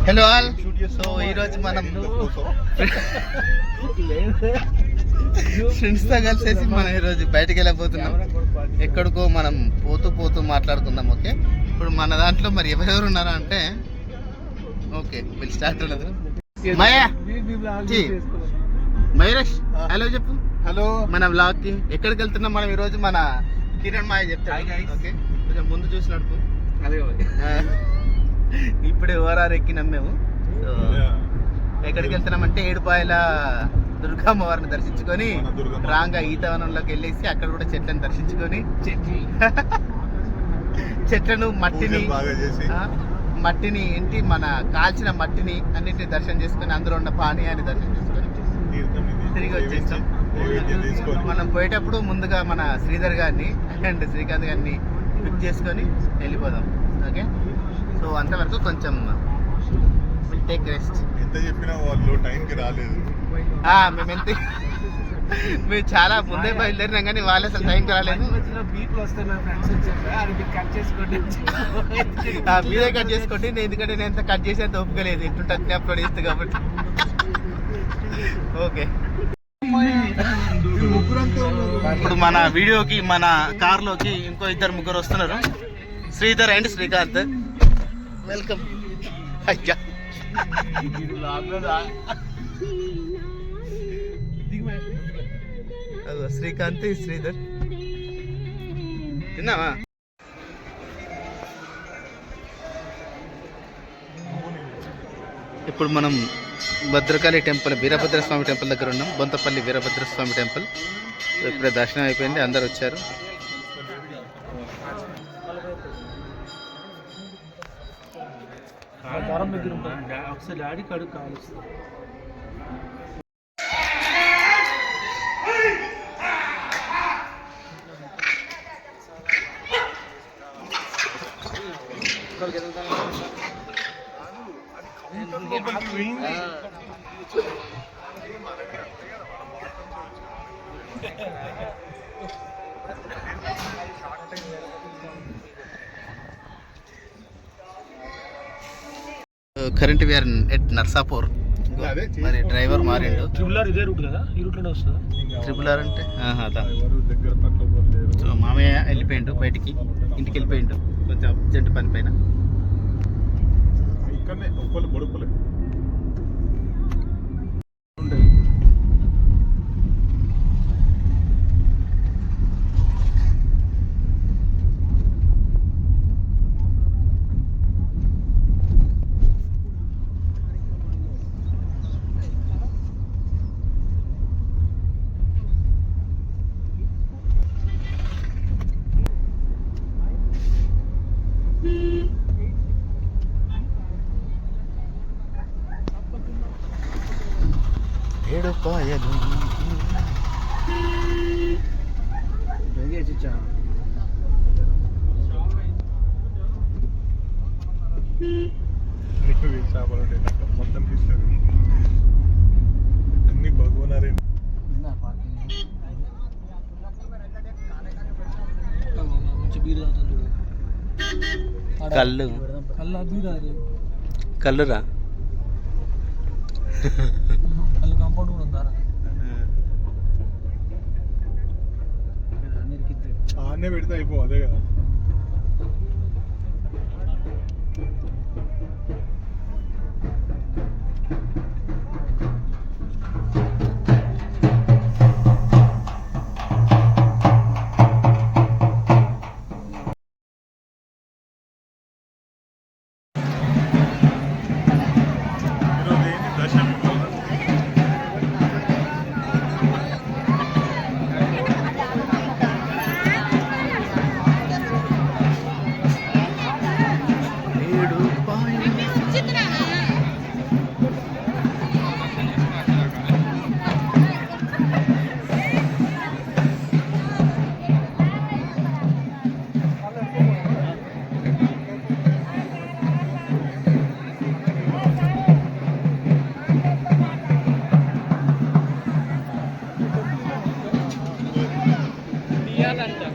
Hello all so ఈరోజు మనం ఫ్రెండ్స్తో కలిసేసి మనం ఈరోజు బయటకు వెళ్ళబోతున్నాం. ఎక్కడికో మనం పోతూ పోతూ మాట్లాడుకుందాం ఓకే? ఇప్పుడు మన దాంట్లో మరి ఎవరెవరు ఉన్నారా అంటే ఓకే వీళ్ళు స్టార్ట్ ఉన్నది. మయా. మయూరేష్ హలో చెప్పు. హలో. మన బ్లాగ్కి ఎక్కడికి వెళ్తున్నాం మనం ఈరోజు మన కిరణ్ మాయ చెప్తాడు ఓకే? కొంచెం ముందు చూసి నడుపు. ఆ, ఓరారు ఎక్కినాం మేము. సో ఎక్కడికి వెళ్తున్నామంటే ఏడుపాయల దుర్గమ్మ వారిని దర్శించుకొని. రాంగా ఈతవనంలోకి వెళ్ళేసి అక్కడ కూడా చెట్లను దర్శించుకొని చెట్లను మట్టిని మట్టిని ఏంటి మన కాల్చిన మట్టిని అన్నిటిని దర్శనం చేసుకొని అందులో ఉన్న పానీయాన్ని దర్శనం చేసుకొని తిరిగి వచ్చేసాం నైవేద్యం తీసుకొని మనం పోయేటప్పుడు ముందుగా మన శ్రీధర్ గారిని అండ్ శ్రీకాంత్ గారిని పిక్ చేసుకొని వెళ్ళిపోదాం. ఓకే? సో అంతవరకు కొంచెం టేక్ రెస్ట్ ఎంత చెప్పినా వాళ్ళు టైంకి రాలేదు. మేము ఎంత మేము చాలా ముందే బయలుదేరినాం కానీ వాళ్ళు అసలు టైంకి రాలేదు. మీరు కట్ చేసుకోండి. ఆ, మీరే కట్ చేసుకోండి. నేను ఎందుకంటే నేను ఎంత కట్ చేసేంత ఒప్పుకోలేదు అట్నే అప్లోడ్ చేస్తుంది కాబట్టి. ఓకే. ఇప్పుడు మన వీడియోకి మన కార్లోకి ఇంకో ఇద్దరు ముగ్గురు వస్తున్నారు. శ్రీధర్ అండ్ శ్రీకాంత్. వెల్కమ్ అయ్యా. అదిగో శ్రీకాంత్ శ్రీధర్. తిన్నావా? ఇప్పుడు మనం భద్రకాళి టెంపుల్ వీరభద్ర స్వామి టెంపుల్ దగ్గర ఉన్నాం. బొంతపల్లి వీరభద్ర స్వామి టెంపుల్. ఇప్పుడే దర్శనం అయిపోయింది అందరు వచ్చారు. దూరం దగ్గర ఉంటుంది ఒకసారి డాడీ కడుగు కాలుస్తుంది current we are at Narsapur. మరి డ్రైవర్ మారిండు. ట్రిపుల్ ఆర్ ఇదే రూట్ కదా? ఈ రూట్లోనే వస్తుందా? ట్రిపుల్ ఆర్ అంటే సో మామయ్య వెళ్ళిపోయిండు బయటికి ఇంటికి వెళ్ళిపోయిండు. కొంచెం అర్జెంట్ పని పైన. ఇక్కడనే ఒక్కరు మొత్తం తీస్తారు అన్ని భగవనారే మంచి బీర్ తాగుతుంది కళ్ళు కళ్ళు బీర్ అది కళ్ళురా అన్నే పెడితే అయిపో అదే కదా. Yeah, that's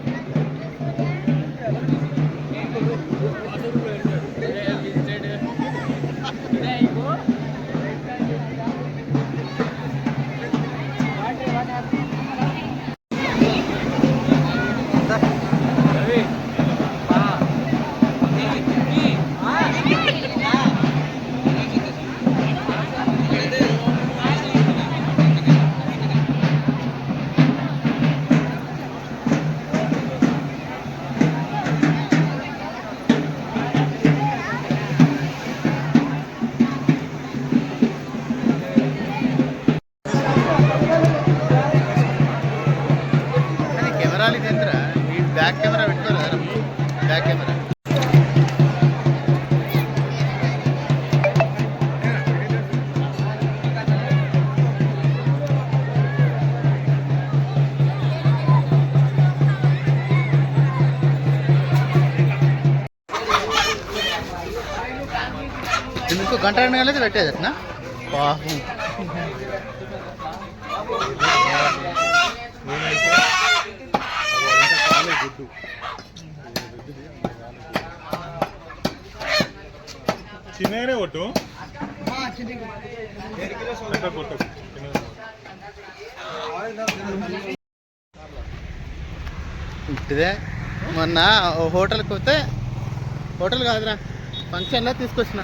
గంట రెండు పెట్టేది అట్నా పాపం చిన్నగానే కొట్టు. కొట్టు. మొన్న హోటల్కి పోతే హోటల్ కాదురా ఫంక్షన్లో తీసుకొచ్చిన.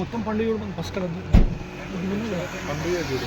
మొత్తం పండుగ చూడు పండుగ ఫస్ట్ కదా పండుగ చూడు.